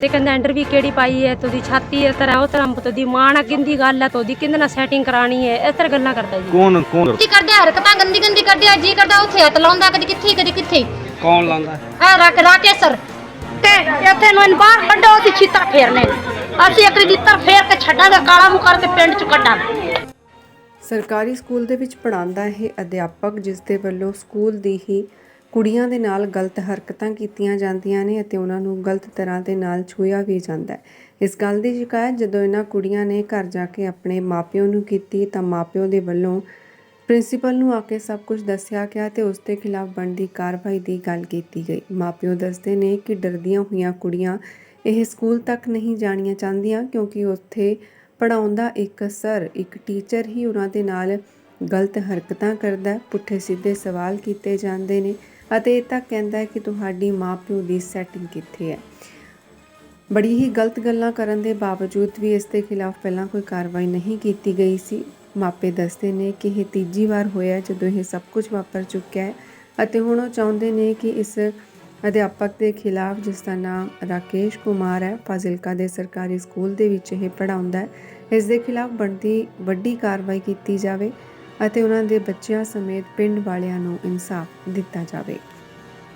ਤੇ ਕਹਿੰਦਾ ਐਂਡਰ ਵੀ ਕਿਹੜੀ ਪਾਈ ਹੈ ਤੋਦੀ ਛਾਤੀ ਇਸ ਤਰ੍ਹਾਂ ਉਸ ਤਰ੍ਹਾਂ ਤੋਦੀ ਮਾਂ ਨਾਲ ਕਿੰਦੀ ਗੱਲ ਹੈ ਤੋਦੀ ਕਿੰਦੇ ਨਾਲ ਸੈਟਿੰਗ ਕਰਾਣੀ ਹੈ ਇਸ ਤਰ੍ਹਾਂ ਗੱਲਾਂ ਕਰਦਾ ਜੀ। ਕੌਣ ਕੌਣ? ਕੀ ਕਰਦੇ? ਆ, ਹਰਕਤਾਂ ਗੰਦੀ ਗੰਦੀ ਕਰਦੇ ਆ ਜੀ ਕਰਦਾ ਉੱਥੇ ਹੱਥ ਲਾਉਂਦਾ ਕਦੀ ਕਿੱਥੇ ਕਦੀ ਕਿੱਥੇ। ਕੌਣ ਲਾਉਂਦਾ? ਆ ਰੱਖ ਰਾਕੇਸ਼ ਸਰ। ਤੇ ਇੱਥੇ ਨੂੰ ਇਹਨੂੰ ਬਾਹਰ ਕੱਢੋ ਅਸੀਂ ਛਿੱਤਰ ਫੇਰਨੇ। ਅਸੀਂ ਇੱਕ ਛਿੱਤਰ ਫੇਰ ਕੇ ਛੱਡਾਂਗੇ ਕਾਲਾ ਮੂੰਹ ਕਰਕੇ ਪਿੰਡ ਚ ਕੱਢਾਂਗੇ। ਸਰਕਾਰੀ ਸਕੂਲ ਦੇ ਵਿੱਚ ਪੜਾਉਂਦਾ ਇਹ ਅਧਿਆਪਕ ਜਿਸ ਦੇ ਵੱਲੋਂ ਸਕੂਲ ਦੀ ਹੀ ਕੁੜੀਆਂ ਦੇ ਨਾਲ ਗਲਤ ਹਰਕਤਾਂ ਕੀਤੀਆਂ ਜਾਂਦੀਆਂ ਨੇ ਅਤੇ ਉਹਨਾਂ ਨੂੰ ਗਲਤ ਤਰ੍ਹਾਂ ਦੇ ਨਾਲ ਛੂਹਿਆ ਵੀ ਜਾਂਦਾ ਹੈ। ਇਸ ਗੱਲ ਦੀ ਸ਼ਿਕਾਇਤ ਜਦੋਂ ਇਹਨਾਂ ਕੁੜੀਆਂ ਨੇ ਘਰ ਜਾ ਕੇ ਆਪਣੇ ਮਾਪਿਓ ਨੂੰ ਕੀਤੀ ਤਾਂ ਮਾਪਿਓ ਦੇ ਵੱਲੋਂ ਪ੍ਰਿੰਸੀਪਲ ਨੂੰ ਆ ਕੇ ਸਭ ਕੁਝ ਦੱਸਿਆ ਗਿਆ ਤੇ ਉਸ ਦੇ ਖਿਲਾਫ ਬਣਦੀ ਕਾਰਵਾਈ ਦੀ ਗੱਲ ਕੀਤੀ ਗਈ। ਮਾਪਿਓ ਦੱਸਦੇ ਨੇ ਕਿ ਡਰਦੀਆਂ ਹੋਈਆਂ ਕੁੜੀਆਂ ਇਹ ਸਕੂਲ ਤੱਕ ਨਹੀਂ ਜਾਣੀਆਂ ਚਾਹੁੰਦੀਆਂ ਕਿਉਂਕਿ ਉੱਥੇ ਪੜਾਉਂਦਾ ਇੱਕ ਸਰ, ਇੱਕ ਟੀਚਰ ਹੀ ਉਹਨਾਂ ਦੇ ਨਾਲ ਗਲਤ ਹਰਕਤਾਂ ਕਰਦਾ ਪੁੱਠੇ ਸਿੱਧੇ ਸਵਾਲ ਕੀਤੇ ਜਾਂਦੇ ਨੇ। ਅਤੇ ਇਹ ਤਾਂ ਕਹਿੰਦਾ ਹੈ ਕਿ ਤੁਹਾਡੀ ਮਾਪਿਓ ਦੀ ਸੈਟਿੰਗ ਕਿੱਥੇ ਹੈ? ਬੜੀ ਹੀ ਗਲਤ ਗੱਲਾਂ ਕਰਨ ਦੇ ਬਾਵਜੂਦ ਵੀ ਇਸ ਦੇ ਖਿਲਾਫ ਪਹਿਲਾਂ ਕੋਈ ਕਾਰਵਾਈ ਨਹੀਂ ਕੀਤੀ ਗਈ ਸੀ। ਮਾਪੇ ਦੱਸਦੇ ਨੇ ਕਿ ਇਹ ਤੀਜੀ ਵਾਰ ਹੋਇਆ ਜਦੋਂ ਇਹ ਸਭ ਕੁਝ ਵਾਪਰ ਚੁੱਕਿਆ ਹੈ ਅਤੇ ਹੁਣ ਉਹ ਚਾਹੁੰਦੇ ਨੇ ਕਿ ਇਸ ਅਧਿਆਪਕ ਦੇ ਖਿਲਾਫ, ਜਿਸ ਦਾ ਨਾਮ ਰਾਕੇਸ਼ ਕੁਮਾਰ ਹੈ, ਫਾਜ਼ਿਲਕਾ ਦੇ ਸਰਕਾਰੀ ਸਕੂਲ ਦੇ ਵਿੱਚ ਇਹ ਪੜਾਉਂਦਾ ਹੈ, ਇਸ ਦੇ ਖਿਲਾਫ ਬਣਦੀ ਵੱਡੀ ਕਾਰਵਾਈ ਕੀਤੀ ਜਾਵੇ। ਅਤੇ ਉਹਨਾਂ ਦੇ ਬੱਚਿਆਂ ਸਮੇਤ ਪਿੰਡ ਵਾਲਿਆਂ ਨੂੰ ਇਨਸਾਫ ਦਿੱਤਾ ਜਾਵੇ।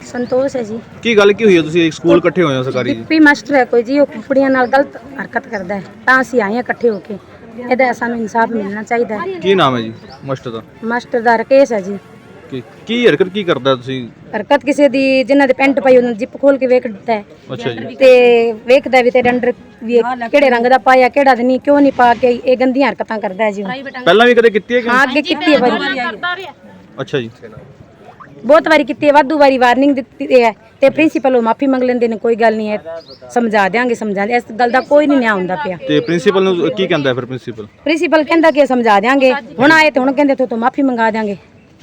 ਸੰਤੋਸ਼ ਹੈ ਜੀ। ਕੀ ਗੱਲ ਕੀ ਹੋਈ ਹੈ? ਤੁਸੀਂ ਸਕੂਲ ਇਕੱਠੇ ਹੋਏ ਹੋ ਸਰਕਾਰੀ? ਜੀ ਪੀ ਮਾਸਟਰ ਹੈ ਕੋਈ ਜੀ ਉਹ ਕੁੜੀਆਂ ਨਾਲ ਗਲਤ ਹਰਕਤ ਕਰਦਾ ਹੈ। ਤਾਂ ਅਸੀਂ ਆਏ ਹਾਂ ਇਕੱਠੇ ਹੋ ਕੇ। ਇਹਦਾ ਸਾਨੂੰ ਇਨਸਾਫ ਮਿਲਣਾ ਚਾਹੀਦਾ ਹੈ। ਕੀ ਨਾਮ ਹੈ ਜੀ? ਮਾਸਟਰ ਦਾ? ਮਾਸਟਰ ਦਾ ਰਕੇਸ਼ ਹੈ ਜੀ। ਕੀ ਕੀ ਹਰਕਤ ਕੀ ਕਰਦਾ ਤੁਸੀਂ? ਹਰਕਤ ਕਿਸੇ ਦੀ ਜਿਨ੍ਹਾਂ ਦੇ ਪੈਂਟ ਪਾਈ ਉਹਨਾਂ ਜਿੱਪ ਖੋਲ ਕੇ ਵੇਖ ਦਿੱਤਾ ਹੈ। ਅੱਛਾ ਜੀ। ਤੇ ਵੇਖਦਾ ਵੀ ਤੇਰੇ ਅੰਡਰ ਵੀ ਇਹ ਕਿਹੜੇ ਰੰਗ ਦਾ ਪਾਇਆ ਕਿਹੜਾ ਨਹੀਂ ਕਿਉਂ ਨਹੀਂ ਪਾ ਕੇ ਇਹ ਗੰਦੀਆਂ ਹਰਕਤਾਂ ਕਰਦਾ ਹੈ ਜੀ ਉਹ। ਪਹਿਲਾਂ ਵੀ ਕਦੇ ਕੀਤੀ ਹੈ ਕਿ ਹਾਂ ਅੱਗੇ ਕੀਤੀ ਹੈ ਵਾਰੀ। ਅੱਛਾ ਜੀ। ਬਹੁਤ ਵਾਰੀ ਕੀਤੀ ਹੈ ਵਾਧੂ ਵਾਰੀ ਵਾਰਨਿੰਗ ਦਿੱਤੀ ਹੈ। ਤੇ ਪ੍ਰਿੰਸੀਪਲ ਉਹ ਮਾਫੀ ਮੰਗ ਲੈਂਦੇ ਨੇ ਕੋਈ ਗੱਲ ਨਹੀਂ ਹੈ ਸਮਝਾ ਦਿਆਂਗੇ ਸਮਝਾ ਦਿਆਂ। ਇਸ ਗੱਲ ਦਾ ਕੋਈ ਨਹੀਂ ਨਿਆਂ ਹੁੰਦਾ ਪਿਆ। ਤੇ ਪ੍ਰਿੰਸੀਪਲ ਨੂੰ ਕੀ ਕਹਿੰਦਾ ਹੈ ਫਿਰ ਪ੍ਰਿੰਸੀਪਲ ਪ੍ਰਿੰਸੀਪਲ ਕਹਿੰਦਾ ਕਿ ਸਮਝਾ ਦਿਆਂਗੇ। ਹੁਣ ਆਏ ਤੇ ਹੁਣ ਕਹਿੰਦੇ ਤੂੰ ਤੋਂ ਮਾਫੀ ਮੰਗਾ ਦਿਆਂਗੇ।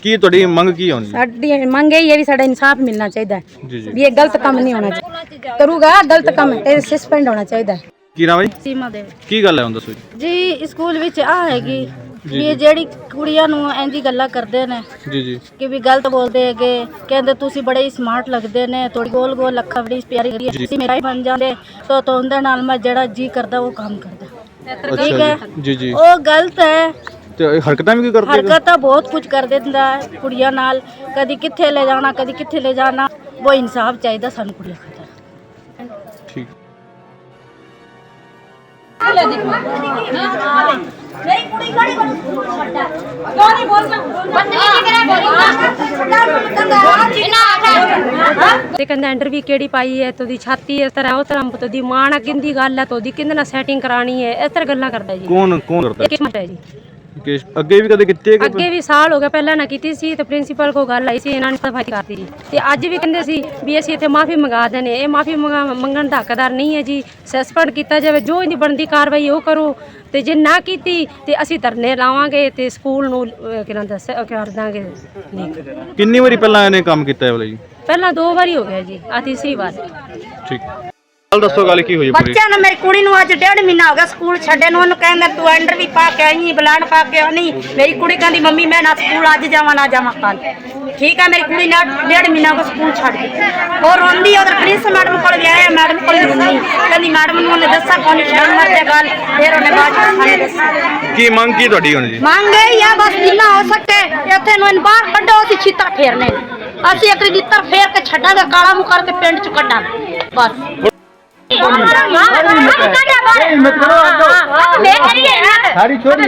ਕੀ ਤੁਹਾਡੀ ਮੰਗ ਕੀ ਹੋਣੀ? ਸਾਡੀ ਮੰਗ ਇਹ ਹੈ ਵੀ ਸਾਡਾ ਇਨਸਾਫ ਮਿਲਣਾ ਚਾਹੀਦਾ ਹੈ ਜੀ ਜੀ। ਵੀ ਇਹ ਗਲਤ ਕੰਮ ਨਹੀਂ ਹੋਣਾ ਚਾਹੀਦਾ। ਕਰੂਗਾ ਗਲਤ ਕੰਮ ਇਹ ਸਸਪੈਂਡ ਹੋਣਾ ਚਾਹੀਦਾ ਹੈ। ਕੀ ਨਾਮ ਹੈ ਜੀ? ਸੀਮਾ ਦੇ ਕੀ ਗੱਲ ਹੈ ਹੁਣ ਦੱਸੋ ਜੀ। ਜੀ ਸਕੂਲ ਵਿੱਚ ਆ ਹੈਗੀ ਵੀ ਇਹ ਜਿਹੜੀ ਕੁੜੀਆਂ ਨੂੰ ਇੰਜੀ ਗੱਲਾਂ ਕਰਦੇ ਨੇ ਜੀ ਜੀ। ਕਿ ਵੀ ਗਲਤ ਬੋਲਦੇ ਹੈਗੇ ਕਹਿੰਦੇ ਤੁਸੀਂ ਬੜੇ ਹੀ ਸਮਾਰਟ ਲੱਗਦੇ ਨੇ ਤੁਹਾਡੀ ਗੋਲ ਗੋਲ ਅੱਖਾਂ ਬੜੀ ਪਿਆਰੀ ਕਰੀ ਤੁਸੀਂ ਮੇਰਾ ਹੀ ਬਣ ਜਾਂਦੇ ਤਾਂ ਤੋਂ ਉਹਦੇ ਨਾਲ ਮੈਂ ਜਿਹੜਾ ਜੀ ਕਰਦਾ ਉਹ ਕੰਮ ਕਰਦਾ। ਠੀਕ ਹੈ? ਜੀ। ਜੀ ਜੀ। ਉਹ ਗਲਤ ਹੈ ਤੇ ਇਹ ਹਰਕਤਾਂ ਵੀ ਕੀ ਕਰਦੇ? ਹਰਕਤਾਂ ਬਹੁਤ ਕੁਝ ਕਰ ਦਿੰਦਾ ਹੈ ਕੁੜੀਆਂ ਨਾਲ। ਕਦੀ ਕਿੱਥੇ ਲੈ ਜਾਣਾ ਕਦੀ ਕਿੱਥੇ ਲੈ ਜਾਣਾ। ਉਹ ਇਨਸਾਫ ਚਾਹੀਦਾ ਸਾਨੂੰ ਕੁੜੀਆਂ ਖਾਤਰ। ਠੀਕ। ਕੁੜੀ ਬੋਲਣਾ? ਕਰਿਆ? ਤੇ ਕਹਿੰਦਾ ਐਂਡਰ ਵੀ ਕਿਹੜੀ ਪਾਈ ਹੈ? ਤੋਦੀ ਛਾਤੀ ਇਸ ਤਰ੍ਹਾਂ ਉਸ ਤਰ੍ਹਾਂ ਤੋਦੀ ਮਾਂ ਨਾਲ ਕਿੰਦੀ ਗੱਲ ਹੈ? ਤੋਦੀ ਕਿੰਦੇ ਨਾਲ ਸੈਟਿੰਗ ਕਰਾਣੀ ਹੈ? ਇਸ ਤਰ੍ਹਾਂ ਗੱਲਾਂ ਕਰਦਾ ਜੀ। ਕੌਣ ਕੌਣ ਕਰਦਾ? ਇਹ ਕਿਸਮਤ ਹੈ ਜੀ। ਕਿ ਅੱਗੇ ਵੀ ਕਦੇ ਕੀਤੀ ਹੈ ਕਿ ਅੱਗੇ ਵੀ ਸਾਲ ਹੋ ਗਿਆ ਪਹਿਲਾਂ ਨਾ ਕੀਤੀ ਸੀ ਤੇ ਪ੍ਰਿੰਸੀਪਲ ਕੋ ਗੱਲ ਆਈ ਸੀ ਇਹਨਾਂ ਨੇ ਸਫ਼ਾਈ ਕਰਤੀ ਜੀ। ਤੇ ਅੱਜ ਵੀ ਕਹਿੰਦੇ ਸੀ ਵੀ ਅਸੀਂ ਇੱਥੇ ਮਾਫੀ ਮੰਗਾ ਦੇਣੇ ਇਹ ਮਾਫੀ ਮੰਗਣ ਦਾ ਹੱਕਦਾਰ ਨਹੀਂ ਹੈ ਜੀ। ਸਸਪੈਂਡ ਕੀਤਾ ਜਾਵੇ ਜੋ ਇਹਦੀ ਬਣਦੀ ਕਾਰਵਾਈ ਉਹ ਕਰੋ। ਤੇ ਜੇ ਨਾ ਕੀਤੀ ਤੇ ਅਸੀਂ ਧਰਨੇ ਲਾਵਾਂਗੇ ਤੇ ਸਕੂਲ ਨੂੰ ਅਹ, ਕਿਹਨਾਂ ਦੱਸ ਕਰ ਦਾਂਗੇ। ਕਿੰਨੀ ਵਾਰੀ ਪਹਿਲਾਂ ਇਹਨੇ ਕੰਮ ਕੀਤਾ ਹੈ ਵਾਲਾ ਜੀ? ਪਹਿਲਾਂ ਦੋ ਵਾਰੀ ਹੋ ਗਿਆ ਜੀ ਆ ਤੀਸਰੀ ਵਾਰ। ਠੀਕ। ਗੱਲ ਦੱਸੋ ਗੱਲ ਕੀ ਹੋਈ ਹੈ ਪੂਰੀ? ਬੱਚਿਆਂ ਨੂੰ ਮੇਰੀ ਕੁੜੀ ਨੂੰ ਅੱਜ ਡੇਢ ਮਹੀਨਾ ਹੋ ਗਿਆ ਸਕੂਲ ਛੱਡੇ ਨੂੰ। ਉਹਨੂੰ ਕਹਿੰਦਾ ਤੂੰ ਐਂਡਰ ਵੀ ਪਾ ਕੇ ਆਈ ਬਲਾਨ ਪਾ ਕੇ ਆਣੀ ਮੇਰੀ ਕੁੜੀ ਕਹਿੰਦੀ ਮੰਮੀ ਮੈਂ ਨਾ ਸਕੂਲ ਅੱਜ ਜਾਵਾਂ ਨਾ ਜਾਵਾਂ ਕੱਲ। ਠੀਕ ਹੈ ਮੇਰੀ ਕੁੜੀ ਨੇ ਡੇਢ ਮਹੀਨਾ ਹੋ ਗਿਆ ਸਕੂਲ ਛੱਡ ਗਈ ਉਹ ਰੋਂਦੀ ਉਧਰ ਪ੍ਰਿੰਸ ਮੈਡਮ ਕੋਲ ਗਿਆ ਹੈ ਮੈਡਮ ਕੋਲ ਰੋਂਦੀ। ਕਹਿੰਦੀ ਮੈਡਮ ਨੂੰ ਉਹਨੇ ਦੱਸਿਆ ਕੋਣੀ ਸ਼ਰਮ ਮਰਦੇ ਗੱਲ ਫਿਰ ਉਹਨੇ ਬਾਅਦ ਚ ਸਾਨੂੰ ਦੱਸਿਆ। ਕੀ ਮੰਗ ਕੀ ਤੁਹਾਡੀ ਹੁਣ ਜੀ? ਮੰਗ ਇਹ ਆ ਬਸ ਜਿੰਨਾ ਹੋ ਸਕੇ ਇੱਥੇ ਨੂੰ ਇਹਨੂੰ ਬਾਹਰ ਕੱਢੋ ਅਸੀਂ ਛਿੱਤਰ ਫੇਰਨੇ ਅਸੀਂ ਇੱਕ ਛਿੱਤਰ ਫੇਰ ਕੇ ਛੱਡਾਂਗੇ ਕਾਲਾ ਮੂੰਹ ਕਰਕੇ ਪਿੰਡ ਚ ਕੱਢਾਂਗੇ। ਬਸ। ਸਾਰੀ ਛੋਰੀ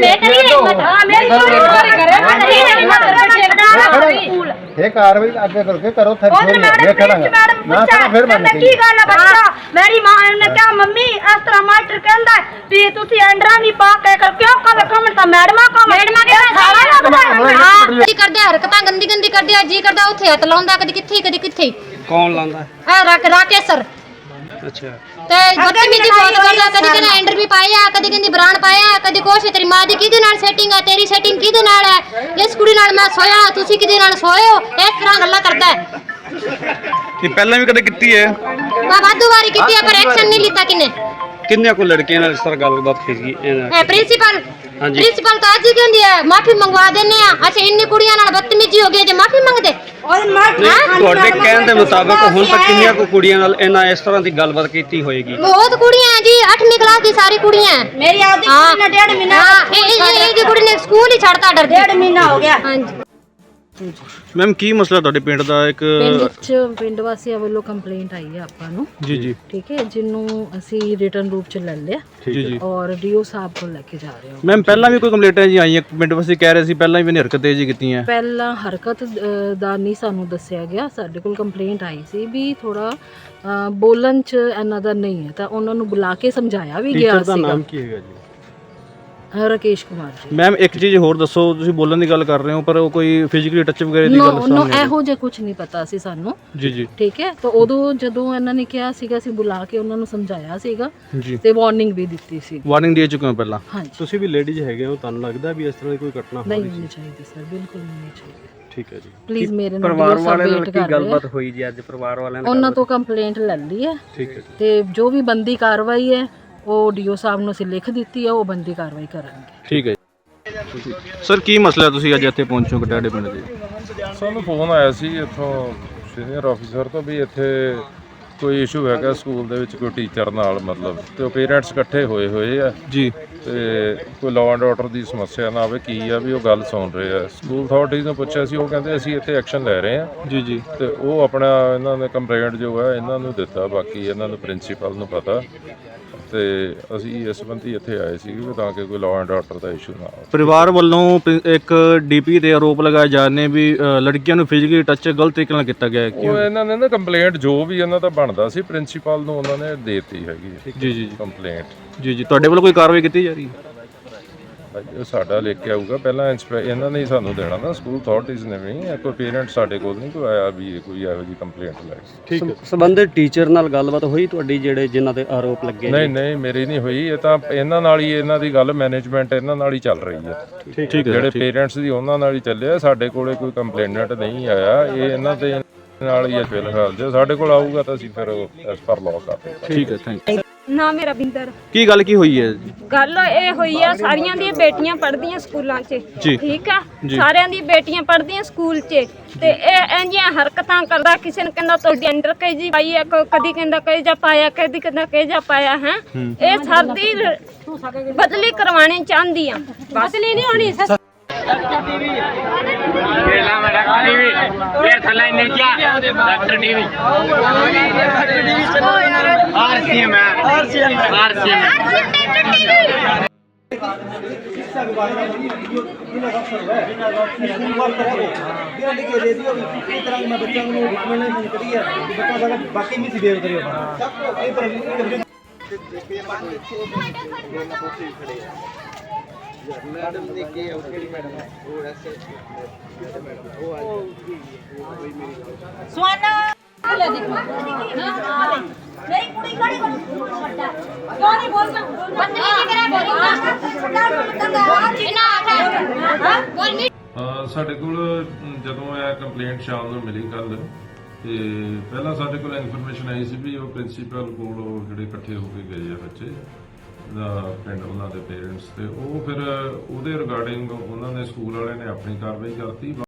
ਇਹ ਕਾਰਵਾਈ ਅੱਗੇ ਕਰਕੇ ਕਰੋ ਥਰ ਉਹਨੇ ਮੈਡਮ ਨਾ ਤਾਂ ਫਿਰ ਮੰਨ ਕੀ ਗੱਲ ਆ ਬੱਚਾ ਮੇਰੀ ਮਾਂ ਨੇ ਕਿਹਾ ਮੰਮੀ ਇਸ ਤਰ੍ਹਾਂ ਮਾਸਟਰ ਕਹਿੰਦਾ ਵੀ ਤੁਸੀਂ ਐਂਡਰਾ ਨਹੀਂ ਪਾ ਕੇ ਕਰ ਕਿਉਂ ਕਵੇ ਕਮਣ ਤਾਂ ਮੈਡਮਾਂ ਕਮ ਮੈਡਮਾਂ ਕੇ ਸਾਰਾ ਲੱਗਦਾ ਕੀ ਕਰਦੇ ਹਰਕਤਾਂ ਗੰਦੀ ਗੰਦੀ ਕਰਦੇ ਆ ਜੀ ਕਰਦਾ ਉੱਥੇ ਹੱਥ ਲਾਉਂਦਾ ਕਦੀ ਕਿੱਥੇ ਕਦੀ ਕਿੱਥੇ ਕੌਣ ਲਾਉਂਦਾ? ਆ ਰਾਕੇਸ਼ ਸਰ ਅੱਛਾ। ਤੇ ਬਦਤਮੀਜ਼ੀ ਬਹੁਤ ਕਰਦਾ ਕਦੀ ਕਹਿੰਦਾ ਐਂਡਰ ਵੀ ਪਾਇਆ ਕਦੀ ਕਹਿੰਦੀ ਬ੍ਰਾਂਡ ਪਾਇਆ ਕਦੀ ਕੁਛ ਤੇਰੀ ਮਾਂ ਦੀ ਕਿਹਦੇ ਨਾਲ ਸੈਟਿੰਗ ਆ ਤੇਰੀ ਸੈਟਿੰਗ ਕਿਹਦੇ ਨਾਲ ਹੈ ਇਸ ਕੁੜੀ ਨਾਲ ਮੈਂ ਸੋਇਆ ਤੁਸੀਂ ਕਿਹਦੇ ਨਾਲ ਸੋਏ ਹੋ ਇਸ ਤਰ੍ਹਾਂ ਗੱਲਾਂ ਕਰਦਾ ਹੈ। ਇਹ ਪਹਿਲਾਂ ਵੀ ਕਦੇ ਕੀਤੀ ਹੈ? ਮੈਂ ਵਾਧੂ ਵਾਰੀ ਕੀਤੀ ਹੈ ਪਰ ਐਕਸ਼ਨ ਨਹੀਂ ਲਿੱਤਾ ਕਿਨੇ ਕਿੰਨੇ ਕੋ ਲੜਕੀਆਂ ਨਾਲ ਇਸ ਤਰ੍ਹਾਂ ਗੱਲਬਾਤ ਕੀਤੀ ਇਹਨਾਂ ਇਹ ਪ੍ਰਿੰਸੀਪਲ ਹਾਂਜੀ। ਪ੍ਰਿੰਸੀਪਲ ਤਾਂ ਅੱਜ ਹੀ ਕਹਿੰਦੀ ਹੈ ਮਾਫੀ ਮੰਗਵਾ ਦਿੰਨੇ ਆ। ਅੱਛਾ ਇੰਨੀ ਕੁੜੀਆਂ ਨਾਲ ਬਦਤਮੀਜ਼ੀ ਹੋ ਗਈ ਜੇ ਮਾਫੀ ਮੰਗਦੇ। ਔਰ ਮਾਰ ਤੁਹਾਡੇ ਕਹਿਣ ਦੇ ਮੁਤਾਬਕ ਹੁਣ ਤੱਕ ਕਿੰਨੀਆਂ ਕੁ ਕੁੜੀਆਂ ਨਾਲ ਇਹਨਾਂ ਇਸ ਤਰ੍ਹਾਂ ਦੀ ਗੱਲਬਾਤ ਕੀਤੀ ਹੋਏਗੀ? ਬਹੁਤ ਕੁੜੀਆਂ ਹੈ ਜੀ 8ਵੀਂ ਕਲਾਸ ਦੀ ਸਾਰੀ ਕੁੜੀਆਂ। ਹੈ। ਮੇਰੀ ਆਪਦੀ ਹਾਂ। ਕੁੜੀ ਨੇ ਡੇਢ ਮਹੀਨਾ ਹਾਂ ਇਹ ਇਹ ਕੁੜੀ ਨੇ ਸਕੂਲ ਹੀ ਛੱਡਤਾ ਡਰਦੀ ਡੇਢ ਮਹੀਨਾ ਹੋ ਗਿਆ। ਹਾਂਜੀ। ਮੈਮ ਕੀ ਮਸਲਾ ਤੁਹਾਡੇ ਪਿੰਡ ਦਾ? ਇੱਕ ਪਿੰਡ ਵਿੱਚ ਪਿੰਡ ਵਾਸੀਆਂ ਵੱਲੋਂ ਕੰਪਲੇਂਟ ਆਈ ਹੈ ਆਪਾਂ ਨੂੰ। ਜੀ ਜੀ। ਠੀਕ ਹੈ ਜਿਹਨੂੰ ਅਸੀਂ ਰਿਟਰਨ ਰੂਪ ਚ ਲੈ ਲਿਆ ਜੀ ਜੀ। ਔਰ ਡੀਓ ਸਾਹਿਬ ਕੋਲ ਲੈ ਕੇ ਜਾ ਰਹੇ ਹਾਂ। ਮੈਮ ਪਹਿਲਾਂ ਵੀ ਕੋਈ ਕੰਪਲੇਂਟਾਂ ਜੀ ਆਈਆਂ? ਪਿੰਡ ਵਾਸੀ ਕਹਿ ਰਹੇ ਸੀ ਪਹਿਲਾਂ ਵੀ ਹਰਕਤਾਂ ਜੀ ਕੀਤੀਆਂ। ਪਹਿਲਾਂ ਹਰਕਤ ਦਾ ਨਹੀਂ ਸਾਨੂੰ ਦੱਸਿਆ ਗਿਆ। ਸਾਡੇ ਕੋਲ ਕੰਪਲੇਂਟ ਆਈ ਸੀ ਵੀ ਥੋੜਾ ਬੋਲਣ ਚ ਇਹਨਾਂ ਦਾ ਨਹੀਂ ਹੈ। ਤਾਂ ਉਹਨਾਂ ਨੂੰ ਬੁਲਾ ਕੇ ਸਮਝਾਇਆ ਵੀ ਗਿਆ ਸੀਗਾ। ਕੀ ਹੈਗਾ ਜੀ? ਰਾਕੇਸ਼ ਕੁਮਾਰ ਜੀ। ਮੈਮ ਇੱਕ ਚੀਜ਼ ਹੋਰ ਦੱਸੋ ਤੁਸੀਂ ਬੋਲਣ ਦੀ ਗੱਲ ਕਰ ਰਹੇ ਹੋ ਪਰ ਉਹ ਕੋਈ ਫਿਜ਼ੀਕਲੀ ਟੱਚ ਵਗੈਰਾ ਦੀ ਨੋ ਗੱਲ ਨੋ ਸਾਹਮਣੇ ਆ ਇਹੋ ਜਿਹਾ ਕੁਝ ਨਹੀਂ ਪਤਾ ਸੀ ਸਾਨੂੰ। ਜੀ ਜੀ। ਠੀਕ ਹੈ? ਤਾਂ ਉਦੋਂ ਜਦੋਂ ਇਹਨਾਂ ਨੇ ਕਿਹਾ ਸੀਗਾ ਅਸੀਂ ਬੁਲਾ ਕੇ ਉਹਨਾਂ ਨੂੰ ਸਮਝਾਇਆ ਸੀਗਾ ਜੀ। ਤੇ ਵਾਰਨਿੰਗ ਵੀ ਦਿੱਤੀ ਸੀ। ਵਾਰਨਿੰਗ ਦੇ ਚੁੱਕੇ ਹਾਂ ਪਹਿਲਾਂ? ਹਾਂਜੀ। ਤੁਸੀਂ ਵੀ ਲੇਡੀਜ਼ ਹੈਗੇ ਹੋ ਤੁਹਾਨੂੰ ਲੱਗਦਾ ਵੀ ਇਸ ਤਰ੍ਹਾਂ ਦੀ ਕੋਈ ਘਟਨਾ ਨਹੀਂ ਹੋਣੀ ਚਾਹੀਦੀ? ਸਰ ਬਿਲਕੁਲ ਨਹੀਂ ਹੋਣੀ ਚਾਹੀਦੀ। ਠੀਕ ਹੈ ਜੀ। ਪਲੀਜ਼ ਮੇਰੇ ਨਾਲ ਪਰਿਵਾਰ ਵਾਲਿਆਂ ਨਾਲ ਕੀ ਗੱਲਬਾਤ ਹੋਈ ਜੀ ਅੱਜ? ਪਰਿਵਾਰ ਵਾਲਿਆਂ ਨਾਲ ਉਹਨਾਂ ਤੋਂ ਕੰਪਲੇਂਟ ਲੈ ਲਈ ਹੈ ਠੀਕ ਹੈ ਜੀ। ਤੇ ਜੋ ਵੀ ਬੰਦੀ ਕਾਰਵਾਈ ਹੈ ਉਹ ਡੀਓ ਸਾਹਿਬ ਨੂੰ ਅਸੀਂ ਲਿਖ ਦਿੱਤੀ ਹੈ ਉਹ ਬੰਦੀ ਕਾਰਵਾਈ ਕਰਾਂਗੇ ਠੀਕ ਹੈ ਜੀ। ਸਰ ਕੀ ਮਸਲਾ ਤੁਸੀਂ ਅੱਜ ਇੱਥੇ ਪਹੁੰਚੋ ਕਟਾੜੇ ਪਿੰਡ ਦੇ? ਸਾਨੂੰ ਫੋਨ ਆਇਆ ਸੀ ਇੱਥੋਂ ਸੀਨੀਅਰ ਆਫੀਸਰ ਤੋਂ ਵੀ ਇੱਥੇ ਕੋਈ ਇਸ਼ੂ ਹੈਗਾ ਸਕੂਲ ਦੇ ਵਿੱਚ ਕੋਈ ਟੀਚਰ ਨਾਲ ਮਤਲਬ ਤੇ ਉਹ ਪੇਰੈਂਟਸ ਇਕੱਠੇ ਹੋਏ ਹੋਏ ਆ। ਜੀ। ਤੇ ਕੋਈ ਲਾਅ ਐਂਡ ਆਰਡਰ ਦੀ ਸਮੱਸਿਆ ਨਾ ਆਵੇ ਕੀ ਆ ਵੀ ਉਹ ਗੱਲ ਸੁਣ ਰਹੇ ਆ। ਸਕੂਲ ਅਥਾਰਟੀਜ਼ ਨੂੰ ਪੁੱਛਿਆ ਸੀ ਉਹ ਕਹਿੰਦੇ ਅਸੀਂ ਇੱਥੇ ਐਕਸ਼ਨ ਲੈ ਰਹੇ ਆ। ਜੀ ਜੀ। ਤੇ ਉਹ ਆਪਣਾ ਇਹਨਾਂ ਨੇ ਕੰਪਲੇਂਟ ਜੋ ਹੈ ਇਹਨਾਂ ਨੂੰ ਦਿੱਤਾ ਬਾਕੀ ਇਹਨਾਂ ਨੂੰ ਪ੍ਰਿੰਸੀਪਲ ਨੂੰ ਪਤਾ। ਤੇ ਅਸੀਂ ਇਸ ਸੰਬੰਧੀ ਇੱਥੇ ਆਏ ਸੀ ਵੀ ਤਾਂ ਕਿ ਕੋਈ ਲਾਅ ਐਂਡ ਆਰਡਰ ਦਾ ਇਸ਼ੂ ਨਾ ਆਵੇ। ਪਰਿਵਾਰ ਵੱਲੋਂ ਪ੍ਰਿੰ- ਇੱਕ ਡੀਪੀ ਤੇ ਆਰੋਪ ਲਗਾਏ ਜਾ ਰਹੇ ਨੇ ਵੀ ਅ, ਲੜਕੀਆਂ ਨੂੰ ਫਿਜ਼ੀਕਲੀ ਟੱਚ ਗਲਤ ਤਰੀਕੇ ਨਾਲ ਕੀਤਾ ਗਿਆ ਹੈ। ਉਹ ਇਹਨਾਂ ਨੇ ਨਾ ਕੰਪਲੇਂਟ ਜੋ ਵੀ ਇਹਨਾਂ ਦਾ ਬਣਦਾ ਸੀ ਪ੍ਰਿੰਸੀਪਲ ਨੂੰ ਉਹਨਾਂ ਨੇ ਦੇਤੀ ਹੈਗੀ ਜੀ ਜੀ ਜੀ। ਕੰਪਲੇਂਟ ਜੀ ਜੀ। ਤੁਹਾਡੇ ਵੱਲੋਂ ਕੋਈ ਕਾਰਵਾਈ ਕੀਤੀ ਜਾ ਰਹੀ ਹੈ? ਉਹ ਸਾਡਾ ਲਿਖ ਕੇ ਆਊਗਾ। ਪਹਿਲਾਂ ਇੰਸਪੈ ਇਹਨਾਂ ਨੇ ਹੀ ਸਾਨੂੰ ਦੇਣਾ ਨਾ ਸਕੂਲ ਅਥਾਰਟੀਜ਼ ਨੇ ਵੀ। ਇਹ ਕੋਈ ਪੇਰੈਂਟ ਸਾਡੇ ਕੋਲ ਨਹੀਂ ਕੋਈ ਆਇਆ ਵੀ ਇਹ ਕੋਈ ਇਹੋ ਜੀ ਕੰਪਲੇਂਟ ਲੈ ਕੇ। ਠੀਕ ਹੈ। ਸੰਬੰਧਿਤ ਟੀਚਰ ਨਾਲ ਗੱਲਬਾਤ ਹੋਈ ਤੁਹਾਡੀ ਜਿਹੜੇ ਜਿਨ੍ਹਾਂ ਤੇ ਆਰੋਪ ਲੱਗੇ ਨਹੀਂ ਨਹੀਂ ਮੇਰੀ ਨਹੀਂ ਹੋਈ। ਇਹ ਤਾਂ ਇਹਨਾਂ ਨਾਲ ਹੀ ਇਹਨਾਂ ਦੀ ਗੱਲ ਮੈਨੇਜਮੈਂਟ ਇਹਨਾਂ ਨਾਲ ਹੀ ਚੱਲ ਰਹੀ ਹੈ। ਠੀਕ ਹੈ। ਜਿਹੜੇ ਪੇਰੈਂਟਸ ਦੀ ਉਹਨਾਂ ਨਾਲ ਹੀ ਚੱਲਿਆ ਸਾਡੇ ਕੋਲੇ ਕੋਈ ਕੰਪਲੇਨਟ ਨਹੀਂ ਆਇਆ। ਇਹ ਇਹਨਾਂ ਦੇ ਨਾਲ ਹੀ ਹੈ ਫਿਲਹਾਲ। ਜੇ ਸਾਡੇ ਕੋਲ ਆਊਗਾ ਤਾਂ ਅਸੀਂ ਫਿਰ ਐਸ ਪਰ ਲਾਅ ਕਰਦੇ ਹਾਂ। ਠੀਕ ਹੈ ਥੈਂਕ ਯੂ ਨਾ ਮੇਰਾ ਬਿੰਦਰ। ਕੀ ਗੱਲ ਕੀ ਹੋਈ ਹੈ ਜੀ? ਗੱਲ ਇਹ ਹੋਈ ਆ ਸਾਰੀਆਂ ਦੀਆਂ ਬੇਟੀਆਂ ਪੜ੍ਹਦੀਆਂ ਸਕੂਲਾਂ 'ਚ ਜੀ। ਠੀਕ ਆ? ਜੀ। ਸਾਰਿਆਂ ਦੀ ਬੇਟੀਆਂ ਪੜ੍ਹਦੀਆਂ ਸਕੂਲ 'ਚ ਤੇ ਇਹ ਇੰਜੀਆਂ ਹਰਕਤਾਂ ਕਰਦਾ ਕਿਸੇ ਨੂੰ ਕਹਿੰਦਾ ਤੁਹਾਡੀ ਅੰਡਰ ਕੇਜੀ ਪਾਈ ਆ ਕ- ਕਦੀ ਕਹਿੰਦਾ ਕੇਜਾ ਪਾਇਆ ਕਦੀ ਕਹਿੰਦਾ ਕੇਜਾ ਪਾਇਆ ਹੈ? ਇਹ ਸਰਦੀ ਬਦਲੀ ਕਰਵਾਣੀ ਚਾਹੁੰਦੀ ਆ। ਬਦਲੀ ਨਹੀਂ ਹੋਣੀ टीवी ये थला ने क्या डॉक्टर टीवी आरसीएम है आरसीएम आरसीएम बाकी मिस बेव करियो ਮੇਰੀ ਕੁੜੀ ਕਿਉਂ ਨਹੀਂ ਬੋਲਦਾ? ਕਰਿਆ ਸਾਡੇ ਕੋਲ ਜਦੋਂ ਇਹ ਕੰਪਲੇਂਟ ਸ਼ਾਮ ਨੂੰ ਮਿਲੀ ਕੱਲ ਤੇ ਪਹਿਲਾਂ ਸਾਡੇ ਕੋਲ ਇਨਫੋਰਮੇਸ਼ਨ ਆਈ ਸੀ ਵੀ ਉਹ ਪ੍ਰਿੰਸੀਪਲ ਕੋਲ ਉਹ ਜਿਹੜੇ ਇਕੱਠੇ ਹੋ ਕੇ ਗਏ ਆ ਬੱਚੇ। ਪਿੰਡ ਉਹਨਾਂ ਦੇ ਪੇਰੈਂਟਸ ਤੇ। ਉਹ ਫਿਰ ਉਹਦੇ ਰਿਗਾਰਡਿੰਗ ਉਹਨਾਂ ਨੇ ਸਕੂਲ ਵਾਲਿਆਂ ਨੇ ਆਪਣੀ ਕਾਰਵਾਈ ਕਰਤੀ।